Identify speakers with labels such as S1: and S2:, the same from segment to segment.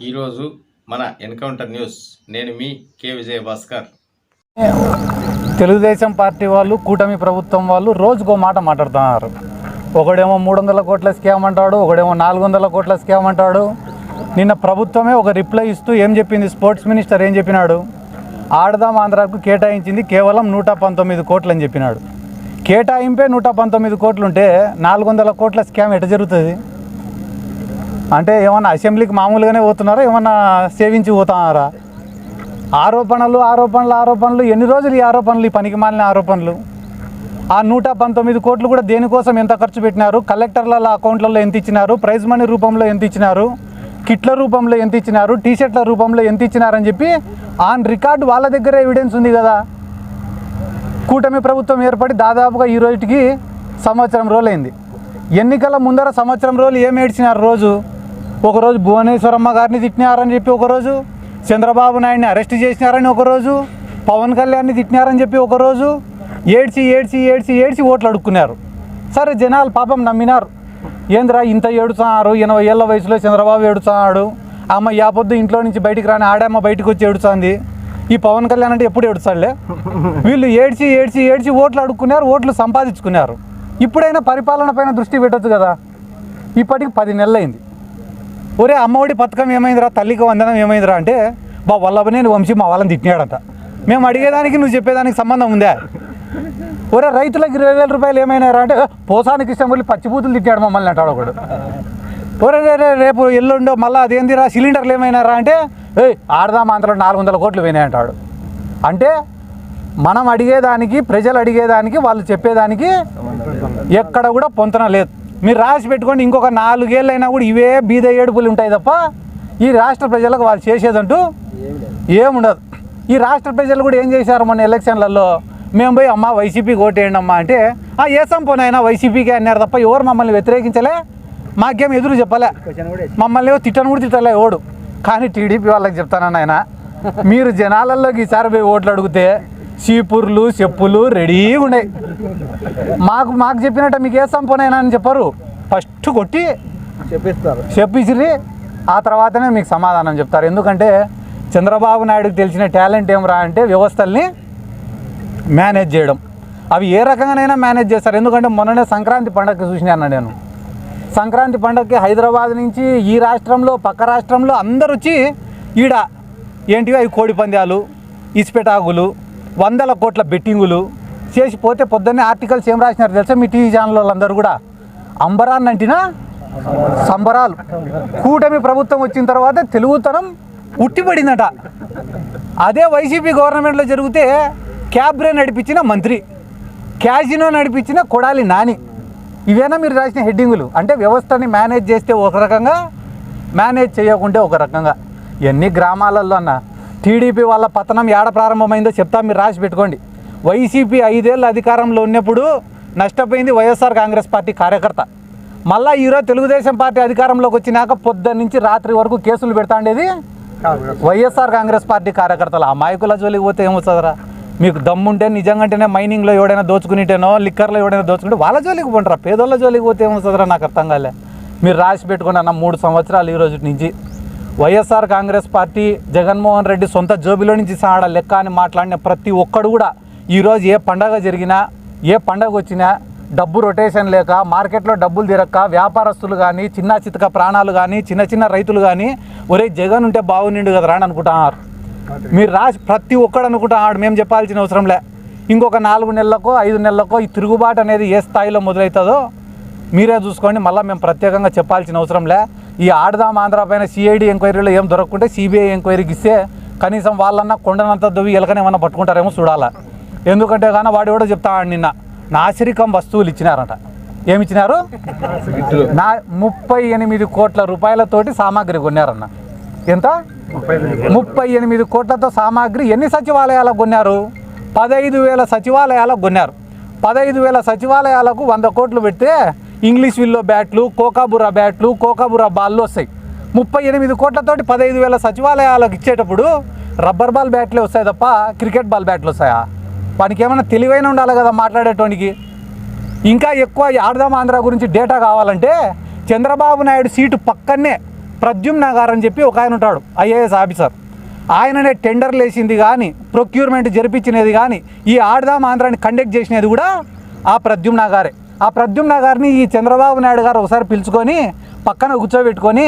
S1: ఈరోజు మన encounter news. నేను మీ కె. విజయ భాస్కర్
S2: తెలుగుదేశం పార్టీ వాళ్ళు కూటమి ప్రభుత్వం వాళ్ళు రోజుకో మాట మాట్లాడుతున్నారు. ఒకడేమో మూడు వందల కోట్ల స్కామ్ అంటాడు ఒకడేమో నాలుగు వందల కోట్ల స్కామ్ అంటాడు. నిన్న ప్రభుత్వమే ఒక రిప్లై ఇస్తూ ఏం చెప్పింది? స్పోర్ట్స్ మినిస్టర్ ఏం చెప్పినాడు? ఆడదాం ఆంధ్రాకు కేటాయించింది కేవలం నూట పంతొమ్మిది కోట్లు అని చెప్పినాడు. కేటాయింపే నూట పంతొమ్మిది కోట్లు ఉంటే నాలుగు వందల కోట్ల స్కామ్ ఎట జరుగుతుంది? అంటే ఏమన్నా అసెంబ్లీకి మామూలుగానే పోతున్నారా? ఏమన్నా సేవించి పోతున్నారా? ఆరోపణలు ఆరోపణలు ఆరోపణలు. ఎన్ని రోజులు ఈ ఆరోపణలు ఈ పనికి మాలిన ఆరోపణలు? ఆ నూట పంతొమ్మిది కోట్లు కూడా దేనికోసం ఎంత ఖర్చు పెట్టినారు? కలెక్టర్ల అకౌంట్లలో ఎంత ఇచ్చినారు? ప్రైజ్ మనీ రూపంలో ఎంత ఇచ్చినారు? కిట్ల రూపంలో ఎంత ఇచ్చినారు? టీషర్ట్ల రూపంలో ఎంత ఇచ్చినారని చెప్పి ఆన్ రికార్డు వాళ్ళ దగ్గర ఎవిడెన్స్ ఉంది కదా. కూటమి ప్రభుత్వం ఏర్పడి దాదాపుగా ఈ రోజుకి సంవత్సరం రోజులైంది. ఎన్నికల ముందర సంవత్సరం రోజులు ఏం ఏడ్చినారు రోజు? ఒకరోజు భువనేశ్వరమ్మ గారిని తిట్టినారని చెప్పి ఒకరోజు చంద్రబాబు నాయుడిని అరెస్ట్ చేసినారని ఒకరోజు పవన్ కళ్యాణ్ని తిట్టినారని చెప్పి ఒకరోజు ఏడ్చి ఏడ్చి ఏడ్చి ఏడ్చి ఓట్లు అడుక్కున్నారు. సరే జనాలు పాపం నమ్మినారు. ఏందిరా ఇంత ఏడుతున్నారు ఎనభై ఏళ్ళ వయసులో చంద్రబాబు ఏడుతున్నాడు అమ్మ యాపొద్దు ఇంట్లో నుంచి బయటికి రాని ఆడమ్మ బయటకు వచ్చి ఏడుస్తుంది. ఈ పవన్ కళ్యాణ్ అంటే ఎప్పుడు ఏడుస్తాడులే? వీళ్ళు ఏడ్చి ఏడ్చి ఏడ్చి ఓట్లు అడుక్కున్నారు ఓట్లు సంపాదించుకున్నారు. ఇప్పుడైనా పరిపాలన పైన దృష్టి పెట్టచ్చు కదా. ఇప్పటికి పది నెలలైంది. ఒరే అమ్మఒడి పథకం ఏమైందిరా? తల్లికి వందనం ఏమైందిరా అంటే బా వల్లభనేని వంశీ మా వాళ్ళని తిట్టినాడంట. మేము అడిగేదానికి నువ్వు చెప్పేదానికి సంబంధం ఉందా? ఒరే రైతులకు ఇరవై వేల రూపాయలు ఏమైనారా అంటే పోసానికి ఇష్టం వెళ్ళి పచ్చిపూతులు తిట్టాడు మమ్మల్ని అంటాడు ఒకడు. ఒరే రే రేపు ఎల్లుండో మళ్ళీ అదేందిరా? సిలిండర్లు ఏమైనారా అంటే ఏ ఆడదాం అంతలో నాలుగు వందల కోట్లు పోయినాయి అంటాడు అంటే మనం అడిగేదానికి ప్రజలు అడిగేదానికి వాళ్ళు చెప్పేదానికి ఎక్కడ కూడా పొంతన లేదు. మీరు రాసి పెట్టుకోండి ఇంకొక నాలుగేళ్ళు అయినా కూడా ఇవే బీద ఏడుపులు ఉంటాయి తప్ప ఈ రాష్ట్ర ప్రజలకు వాళ్ళు చేసేదంటూ ఏముండదు. ఈ రాష్ట్ర ప్రజలు కూడా ఏం చేశారు మన ఎలక్షన్లలో? మేము పోయి అమ్మ వైసీపీకి ఓటేయండి అమ్మా అంటే ఆ ఏసం పోనైనా వైసీపీకి అన్నారు తప్ప ఎవరు మమ్మల్ని వ్యతిరేకించలే? మాకేం ఎదురు చెప్పలే. మమ్మల్ని ఏవో తిట్టను కూడా తిట్టలే ఓడు. కానీ టీడీపీ వాళ్ళకి చెప్తానన్న ఆయన మీరు జనాలలోకి ఈసారి పోయి ఓట్లు అడిగితే చీపుర్లు చెప్పులు రెడీగా ఉన్నాయి మాకు మాకు చెప్పినట్టు మీకు ఏ సంపనైనా అని చెప్పరు. ఫస్ట్ కొట్టి
S3: చెప్పిస్తారు.
S2: చెప్పించిరి ఆ తర్వాతనే మీకు సమాధానం చెప్తారు. ఎందుకంటే చంద్రబాబు నాయుడుకి తెలిసిన టాలెంట్ ఏమరా అంటే వ్యవస్థల్ని మేనేజ్ చేయడం. అవి ఏ రకంగానైనా మేనేజ్ చేస్తారు. ఎందుకంటే మొన్ననే సంక్రాంతి పండగకి చూసినాను నేను. సంక్రాంతి పండగకి హైదరాబాద్ నుంచి ఈ రాష్ట్రంలో పక్క రాష్ట్రంలో అందరు వచ్చి ఈడ ఏంటివి అవి కోడి పందాలు ఇసుపెటాకులు వందల కోట్ల బెట్టింగులు చేసిపోతే పొద్దున్నే ఆర్టికల్స్ ఏం రాసినారు తెలుసా మీ టీవీ ఛానల్ వాళ్ళందరూ కూడా? అంబరాన్ని అంటినా? సంబరాలు. కూటమి ప్రభుత్వం వచ్చిన తర్వాత తెలుగుతనం ఉట్టిపడిందట. అదే వైసీపీ గవర్నమెంట్లో జరిగితే క్యాబ్రే నడిపించిన మంత్రి క్యాజినో నడిపించిన కొడాలి నాని. ఇవేనా మీరు రాసిన హెడ్డింగులు? అంటే వ్యవస్థని మేనేజ్ చేస్తే ఒక రకంగా మేనేజ్ చేయకుంటే ఒక రకంగా. ఎన్ని గ్రామాలలో అన్నా టీడీపీ వాళ్ళ పతనం ఏడ ప్రారంభమైందో చెప్తా మీరు రాసి పెట్టుకోండి. వైసీపీ ఐదేళ్ళు అధికారంలో ఉన్నప్పుడు నష్టపోయింది వైఎస్ఆర్ కాంగ్రెస్ పార్టీ కార్యకర్త. మళ్ళీ ఈరోజు తెలుగుదేశం పార్టీ అధికారంలోకి వచ్చినాక పొద్దున్న నుంచి రాత్రి వరకు కేసులు పెడతా ఉండేది వైఎస్ఆర్ కాంగ్రెస్ పార్టీ కార్యకర్తలు. మాయకుల జోలికి పోతే ఏమొస్తుందిరా మీకు దమ్ముంటే నిజంగానే మైనింగ్లో ఎవడైనా దోచుకునిటేనో లిక్కర్లో ఎవడైనా దోచుకుంటే వాళ్ళ జోలికి పోంటారా పేదోళ్ళ జోలికి పోతే ఏమొస్తుందిరా నాకు అర్థం కాలే. మీరు రాసి పెట్టుకుని అన్న మూడు సంవత్సరాలు ఈ రోజు నుంచి వైఎస్ఆర్ కాంగ్రెస్ పార్టీ జగన్మోహన్ రెడ్డి సొంత జోబిలో నుంచి సాడ లెక్క అని మాట్లాడిన ప్రతి ఒక్కడు కూడా ఈరోజు ఏ పండగ జరిగినా ఏ పండగ వచ్చినా డబ్బు రొటేషన్ లేక మార్కెట్లో డబ్బులు తిరక్క వ్యాపారస్తులు కానీ చిన్న చితక ప్రాణాలు కానీ చిన్న చిన్న రైతులు కానీ ఒరే జగన్ ఉంటే బాగునిండు కదా అని అనుకుంటున్నారు. మీరు రాసి ప్రతి ఒక్కడు అనుకుంటున్నాడు మేము చెప్పాల్సిన అవసరం లే. ఇంకొక నాలుగు నెలలకో ఐదు నెలలకో ఈ తిరుగుబాటు అనేది ఏ స్థాయిలో మొదలవుతుందో మీరే చూసుకోండి. మళ్ళీ మేము ప్రత్యేకంగా చెప్పాల్సిన అవసరం లే. ఈ ఆడదాం ఆంధ్ర పైన సిఐడి ఎంక్వైరీలో ఏం దొరకకుంటే సిబిఐ ఎంక్వైరీకి ఇస్తే కనీసం వాళ్ళన్నా కొండనంత దొవ్వి ఎలకనేమన్నా పట్టుకుంటారేమో చూడాలా. ఎందుకంటే కానీ వాడు కూడా చెప్తా నిన్న నాసిరికం వస్తువులు ఇచ్చినారంట. ఏమి ఇచ్చినారు నా ముప్పై ఎనిమిది కోట్ల రూపాయలతోటి సామాగ్రి కొన్నారన్న. ఎంత? ముప్పై ఎనిమిది కోట్లతో సామాగ్రి ఎన్ని సచివాలయాలకు కొన్నారు? పదహైదు వేల సచివాలయాలకు కొన్నారు. పదహైదు వేల సచివాలయాలకు వంద కోట్లు పెడితే ఇంగ్లీష్ విల్లో బ్యాట్లు కోకాబురా బ్యాట్లు కోకాబురా బాల్లు వస్తాయి. ముప్పై ఎనిమిది కోట్లతోటి పదహైదు వేల సచివాలయాలకు ఇచ్చేటప్పుడు రబ్బర్ బాల్ బ్యాట్లే వస్తాయి తప్ప క్రికెట్ బాల్ బ్యాట్లు వస్తాయా? వానికి ఏమైనా తెలివైన ఉండాలి కదా మాట్లాడేటోనికి. ఇంకా ఎక్కువ ఆడదాం ఆంధ్ర గురించి డేటా కావాలంటే చంద్రబాబు నాయుడు సీటు పక్కనే ప్రద్యుమ్న గారు అని చెప్పి ఒక ఆయన ఉంటాడు ఐఏఎస్ ఆఫీసర్. ఆయననే టెండర్లు వేసింది కానీ ప్రొక్యూర్మెంట్ జరిపించినది కానీ ఈ ఆడదాం ఆంధ్రాని కండక్ట్ చేసినది కూడా ఆ ప్రద్యుమ్న గారే. ఆ ప్రద్యుమ్న గారిని ఈ చంద్రబాబు నాయుడు గారు ఒకసారి పిలుచుకొని పక్కన కూర్చోబెట్టుకొని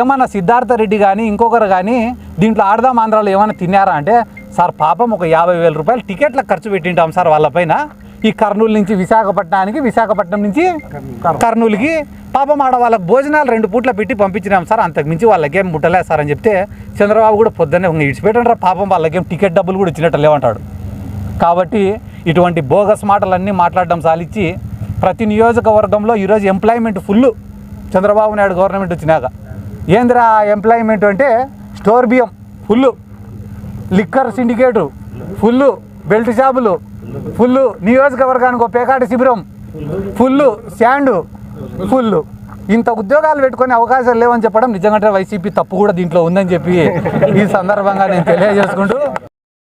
S2: ఏమన్నా సిద్ధార్థ రెడ్డి కానీ ఇంకొకరు కానీ దీంట్లో ఆడదాం ఆంధ్రాలో ఏమైనా తిన్నారా అంటే సార్ పాపం ఒక యాభై వేల రూపాయలు టికెట్ల ఖర్చు పెట్టింటాం సార్ వాళ్ళపైన ఈ కర్నూలు నుంచి విశాఖపట్నానికి విశాఖపట్నం నుంచి కర్నూలుకి పాపం ఆడ వాళ్ళకి భోజనాలు రెండు పూట్ల పెట్టి పంపించినాం సార్. అంతకుమించి వాళ్ళకేం ముట్టలేదు సార్ అని చెప్తే చంద్రబాబు కూడా పొద్దున్నే ఇడిచిపెట్టండి రా పాపం వాళ్ళకేం టికెట్ డబ్బులు కూడా ఇచ్చినట్టు లేవంటాడు. కాబట్టి ఇటువంటి బోగస్ మాటలన్నీ మాట్లాడడం సాలిచ్చి ప్రతి నియోజకవర్గంలో ఈరోజు employment full Chandrababu Naidu government వచ్చినాక. ఏందిరా ఎంప్లాయ్మెంట్ అంటే స్టోర్ బియ్యం full liquor syndicate full belt షాపులు ఫుల్ నియోజకవర్గానికి ఒక పేకాటి శిబిరం ఫుల్ శాండు ఫుల్ ఇంత ఉద్యోగాలు పెట్టుకునే అవకాశాలు లేవని చెప్పడం నిజంగా వైసీపీ తప్పు కూడా దీంట్లో ఉందని చెప్పి ఈ సందర్భంగా నేను తెలియజేసుకుంటూ